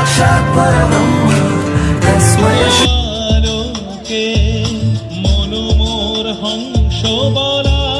साक्षात् परब्रह्म तस्मै মনোমোর হংস বলা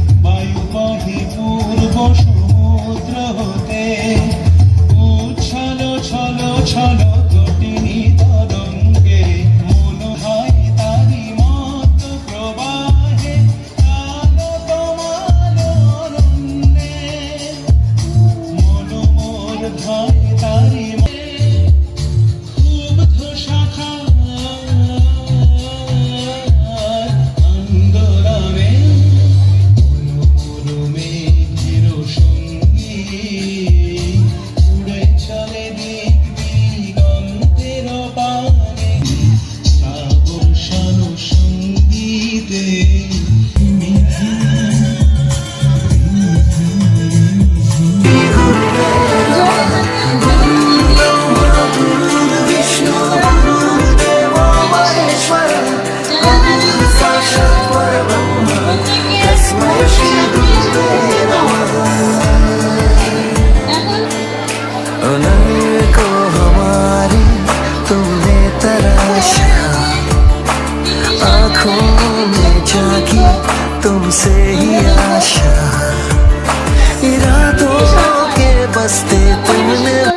तुमसे ही आशा। इरादों के बसते तुमने